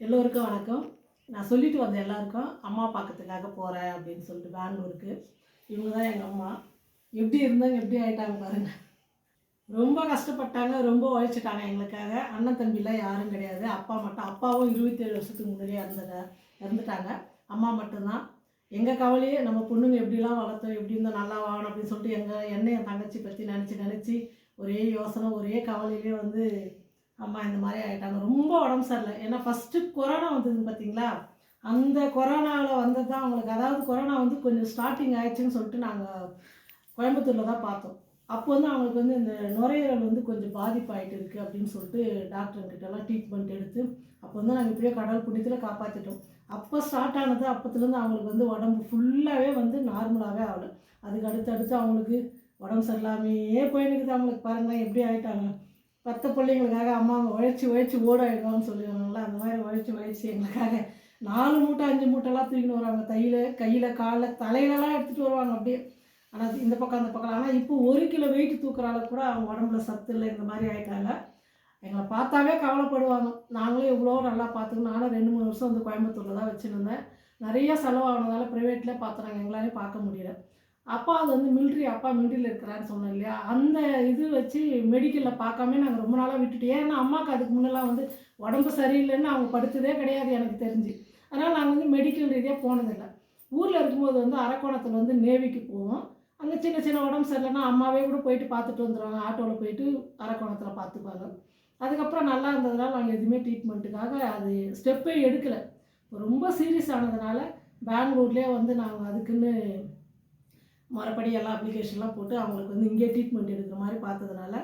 எல்லோருக்கும் வணக்கம். நான் சொல்லிட்டு வந்தேன் எல்லாருக்கும் அம்மா பார்க்கறதுக்காக போகிறேன் அப்படின்னு சொல்லிட்டு பெங்களூருக்கு இவங்க தான் எங்கள் அம்மா. எப்படி இருந்தாங்க எப்படி ஆகிட்டாங்க பாருங்க. ரொம்ப கஷ்டப்பட்டாங்க ரொம்ப உழைச்சிட்டாங்க எங்களுக்காக. அண்ணன் தம்பிலாம் யாரும் கிடையாது. அப்பா மட்டும் அப்பாவும் இருபத்தேழு வருஷத்துக்கு முன்னாடியே இறந்துட்ட இறந்துட்டாங்க. அம்மா மட்டும்தான். எங்கள் கவலையே நம்ம பொண்ணுங்க எப்படிலாம் வளர்த்தோம் எப்படி இருந்தால் நல்லா வாங்கணும் அப்படின்னு சொல்லிட்டு எங்கள் என்னை என் தங்கச்சி பற்றி நினச்சி நினச்சி ஒரே யோசனை ஒரே கவலையிலே வந்து அம்மா இந்த மாதிரி ஆகிட்டாங்க ரொம்ப உடம்பு சரியில்லை. ஏன்னா ஃபஸ்ட்டு கொரோனா வந்தது பார்த்தீங்களா அந்த கொரோனாவில் வந்தது தான் அவங்களுக்கு. அதாவது கொரோனா வந்து கொஞ்சம் ஸ்டார்டிங் ஆயிடுச்சுன்னு சொல்லிட்டு நாங்கள் கோயம்புத்தூரில் தான் பார்த்தோம். அப்போ வந்து அவங்களுக்கு வந்து இந்த நுரையீரல் வந்து கொஞ்சம் பாதிப்பாயிட்டு இருக்குது அப்படின்னு சொல்லிட்டு டாக்டர்கிட்டலாம் ட்ரீட்மெண்ட் எடுத்து அப்போ வந்து நாங்கள் இப்படியே கடல் புண்ணியத்தில் காப்பாற்றிட்டோம் அப்போ ஸ்டார்ட் ஆனது அப்போத்துலேருந்து அவங்களுக்கு வந்து உடம்பு ஃபுல்லாகவே வந்து நார்மலாகவே ஆகலை. அதுக்கு அடுத்து அடுத்து அவங்களுக்கு உடம்பு சரியில்லாமையே போயினுக்குது அவங்களுக்கு பாருங்களேன் எப்படி ஆகிட்டாங்க பத்த பிள்ளைங்களுக்காக அம்மா உழைச்சி உழைச்சி ஓட ஆகிடுவான்னு அந்த மாதிரி உழைச்சி உழைச்சி எங்களுக்காக நாலு மூட்டை அஞ்சு மூட்டைலாம் தூக்கிட்டு வருவாங்க. தையில் கையில் காலில் தலையிலலாம் எடுத்துகிட்டு வருவாங்க அப்படியே. ஆனால் இந்த பக்கம் அந்த பக்கம். ஆனால் இப்போ ஒரு கிலோ வெயிட் தூக்குற கூட அவங்க உடம்புல சத்து இல்லை இந்த மாதிரி ஆயிட்டாங்க. எங்களை பார்த்தாவே கவலைப்படுவாங்க. நாங்களும் எவ்வளோ நல்லா பார்த்துக்கணும். நானும் ரெண்டு மூணு வருஷம் வந்து கோயம்புத்தூரில் தான் வச்சுருந்தேன் நிறைய செலவானதால ப்ரைவேட்டில் பார்த்துறாங்க எங்களாலையும் பார்க்க முடியல. அப்பா அது வந்து மிலிட்ரி அப்பா மிலிட்ரியில் இருக்கிறான்னு சொன்னேன் இல்லையா? அந்த இது வச்சு மெடிக்கலில் பார்க்காம நாங்கள் ரொம்ப நாளாக விட்டுட்டு ஏன்னா அம்மாவுக்கு அதுக்கு முன்னெல்லாம் வந்து உடம்பு சரியில்லைன்னு அவங்க படுத்ததே கிடையாது எனக்கு தெரிஞ்சு. அதனால் நாங்கள் வந்து மெடிக்கல் ரீதியாக போனதில்லை. ஊரில் இருக்கும்போது வந்து அரக்கோணத்தில் வந்து நேவிக்கு போவோம். அங்கே சின்ன சின்ன உடம்பு சரியில்லைன்னா அம்மாவே கூட போயிட்டு பார்த்துட்டு வந்துடுவாங்க ஆட்டோவில் போயிட்டு அரக்கோணத்தில் பார்த்துப்பாங்க. அதுக்கப்புறம் நல்லா இருந்ததுனால நாங்கள் எதுவுமே ட்ரீட்மெண்ட்டுக்காக அது ஸ்டெப்பே எடுக்கலை. ரொம்ப சீரியஸ் ஆனதுனால பெங்களூர்லேயே வந்து நாங்கள் அதுக்குன்னு மறுபடி எல்லா அப்ளிகேஷன்லாம் போட்டு அவங்களுக்கு வந்து இங்கே ட்ரீட்மெண்ட் எடுக்கிற மாதிரி பார்த்ததுனால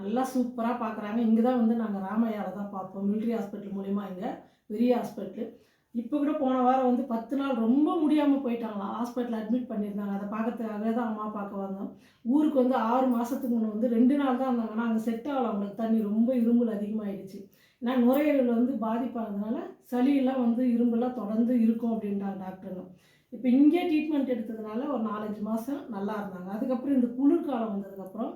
நல்லா சூப்பராக பார்க்குறாங்க. இங்கே தான் வந்து நாங்கள் ராமையாவில் தான் பார்ப்போம் மிலிட்ரி ஹாஸ்பிட்டல் மூலிமா இங்கே பெரிய ஹாஸ்பிட்டல் இப்போ கூட போன வாரம் வந்து பத்து நாள் ரொம்ப முடியாமல் போயிட்டாங்களாம். ஹாஸ்பிட்டலில் அட்மிட் பண்ணியிருந்தாங்க. அதை பார்க்கறதுக்காக தான் அம்மா பார்க்க வந்தோம். ஊருக்கு வந்து ஆறு மாதத்துக்கு முன்னே வந்து ரெண்டு நாள் தான் இருந்தாங்கன்னா அங்கே செட் ஆகல. அவங்களுக்கு தண்ணி ரொம்ப இரும்பல் அதிகமாகிடுச்சு ஏன்னா நுரையீரல் வந்து பாதிப்பானதுனால சளியெல்லாம் வந்து இரும்பெல்லாம் தொடர்ந்து இருக்கும் அப்படின்ட்டாங்க டாக்டருங்க. இப்போ இங்கே ட்ரீட்மெண்ட் எடுத்ததுனால ஒரு நாலஞ்சு மாதம் நல்லா இருந்தாங்க. அதுக்கப்புறம் இந்த குளிர்காலம் வந்ததுக்கப்புறம்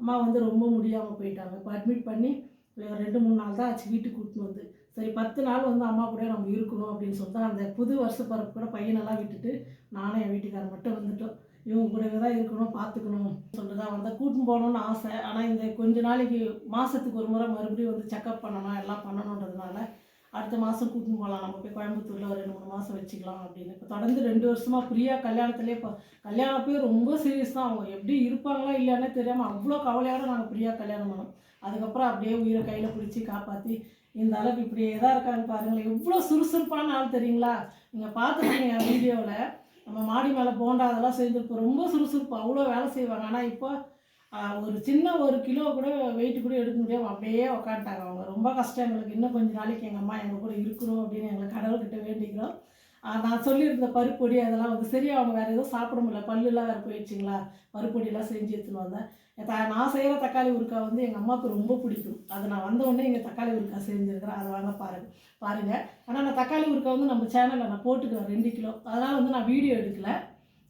அம்மா வந்து ரொம்ப முடியாமல் போயிட்டாங்க. இப்போ அட்மிட் பண்ணி ஒரு ரெண்டு மூணு நாள் தான் ஆச்சு வீட்டுக்கு கூட்டின்னு வந்து. சரி பத்து நாள் வந்து அம்மா கூட நம்ம இருக்கணும் அப்படின்னு சொல்லிட்டு அந்த புது வருஷ பிறப்பு கூட பையனெல்லாம் விட்டுட்டு நானும் என் வீட்டுக்காரர் மட்டும் வந்துட்டோம். இவங்க கூடவே தான் இருக்கணும் பார்த்துக்கணும் சொல்லிட்டு தான் வந்தால் கூட்டின்னு போகணுன்னு ஆசை. ஆனால் இந்த கொஞ்ச நாளைக்கு மாதத்துக்கு ஒரு முறை மறுபடியும் வந்து செக்கப் பண்ணணும் எல்லாம் பண்ணணுன்றதுனால அடுத்த மாதம் கூட்டின்னு போகலாம் நம்ம போய் கோயம்புத்தூரில் ஒரு ரெண்டு மூணு மாதம் வச்சுக்கலாம் அப்படின்னு. இப்போ தொடர்ந்து ரெண்டு வருஷமாக பிரியா கல்யாணத்துலேயே இப்போ கல்யாணம் போய் ரொம்ப சீரியஸ் தான். அவங்க எப்படி இருப்பாங்களா இல்லையானே தெரியாமல் அவ்வளோ கவலையோட நாங்கள் பிரியா கல்யாணம் பண்ணோம். அதுக்கப்புறம் அப்படியே உயிரை கையில் பிடிச்சி காப்பாற்றி இந்த அளவுக்கு இப்படியே தான் இருக்காங்க பாருங்களேன். எவ்வளோ சுறுசுறுப்பான ஆள் தெரியுங்களா? நீங்கள் பார்த்துருக்கீங்க என் வீடியோவில் நம்ம மாடி மேலே போண்டா அதெல்லாம் செஞ்சுருப்போம் ரொம்ப சுறுசுறுப்பு. அவ்வளோ வேலை செய்வாங்க. ஆனால் இப்போ ஒரு சின்ன ஒரு கிலோ கூட வெயிட் கூட எடுக்க முடியாமல் அப்படியே உக்காந்துட்டாங்க அவங்க. ரொம்ப கஷ்டம். எங்களுக்கு இன்னும் கொஞ்சம் நாளைக்கு எங்கள் அம்மா எங்கள் கூட இருக்கணும் அப்படின்னு எங்களை கடவுள்கிட்ட வேண்டிக்கிறோம். நான் சொல்லியிருந்த பருப்பொடி அதெல்லாம் வந்து சரியா அவங்க வேறு எதுவும் சாப்பிட முடியல. பல்லுலாம் வேறு போயிடுச்சுங்களா? பருப்பொடியெல்லாம் செஞ்சு எடுத்துன்னு வந்தேன். த- நான் செய்கிற தக்காளி உருக்கா வந்து எங்கள் அம்மாவுக்கு ரொம்ப பிடிக்கும். அதை நான் வந்த உடனே எங்கள் தக்காளி உருக்கா செஞ்சுருக்கிறேன். அதை வாங்க பாருங்க பாருங்கள் ஆனால் நான் தக்காளி உருக்கா வந்து நம்ம சேனலில் நான் போட்டுக்கிறேன் ரெண்டு கிலோ. அதனால் வந்து நான் வீடியோ எடுக்கலை.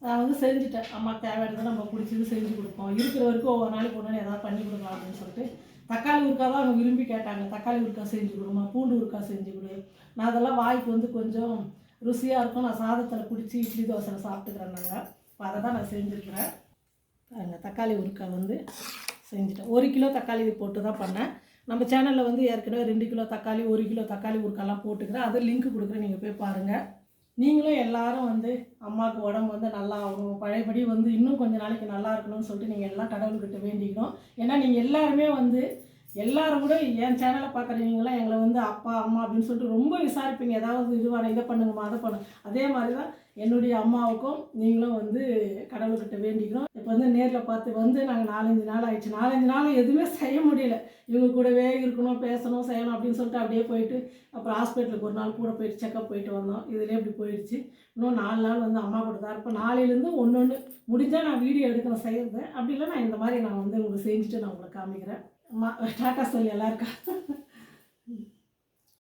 நான் வந்து செஞ்சுட்டேன். அம்மா தேவையானதை நம்ம பிடிச்சது செஞ்சு கொடுப்போம். இருக்கிற வரைக்கும் ஒவ்வொரு நாளைக்கு ஒன்று ஏதாவது பண்ணி கொடுக்கலாம் அப்படின்னு சொல்லிட்டு தக்காளி உருக்கா தான் அவங்க விரும்பி கேட்டாங்க. தக்காளி உருக்கா செஞ்சு கொடுமா பூண்டு உருக்கா செஞ்சு கொடு. நான் அதெல்லாம் வாய்க்கு வந்து கொஞ்சம் ருசியாக இருக்கும். நான் சாதத்தில் பிடிச்சி இட்லி தோசையில் சாப்பிட்டுக்கிறேன் நாங்கள் இப்போ அதை தான் நான் செஞ்சுருக்கிறேன். பாருங்க தக்காளி உருக்கா வந்து செஞ்சுட்டேன். ஒரு கிலோ தக்காளி போட்டு தான் பண்ணேன். நம்ம சேனலில் வந்து ஏற்கனவே ரெண்டு கிலோ தக்காளி ஒரு கிலோ தக்காளி உருக்காலாம் போட்டுக்கிறேன். அதை லிங்க் கொடுக்குறேன். நீங்கள் போய் பாருங்கள் நீங்களும் எல்லாரும் வந்து அம்மாவுக்கு உடம்பு வந்து நல்லா ஆகணும் பழையபடி வந்து இன்னும் கொஞ்ச நாளைக்கு நல்லா இருக்கணும்னு சொல்லிட்டு நீங்கள் எல்லாம் கடவுள்கிட்ட வேண்டிக்கணும் ஏன்னா நீங்கள் எல்லாருமே வந்து எல்லாரும் கூட என் சேனலை பார்க்குறீங்களா எங்களை வந்து அப்பா அம்மா அப்படின்னு சொல்லிட்டு ரொம்ப விசாரிப்பீங்க. ஏதாவது இதுவான இதை பண்ணுங்கம்மா அதை பண்ணு அதே மாதிரி தான் என்னுடைய அம்மாவுக்கும் நீங்களும் வந்து கடவுள்கிட்ட வேண்டிக்கிறோம். இப்போ வந்து நேரில் பார்த்து வந்து நாங்கள் நாலஞ்சு நாள் ஆயிடுச்சு. நாலஞ்சு நாள் எதுவுமே செய்ய முடியல. இவங்க கூடவே இருக்கணும் பேசணும் செய்யணும் அப்படின்னு சொல்லிட்டு அப்படியே போயிட்டு அப்புறம் ஹாஸ்பிட்டலுக்கு ஒரு நாள் கூட போயிட்டு செக்கப் போயிட்டு வந்தோம். இதுலேயே இப்படி போயிடுச்சு. இன்னும் நாலு நாள் வந்து அம்மா கூட தான் இருப்பேன். நாளையிலேருந்து ஒன்று ஒன்று முடிஞ்சால் நான் வீடியோ எடுக்கிறேன் செய்கிறது அப்படி இல்லை நான் இந்த மாதிரி நான் வந்து உங்களுக்கு செஞ்சுட்டு நான் உங்களுக்கு காமிக்கிறேன். டாட்டா சொல்லி எல்லாருக்கும்.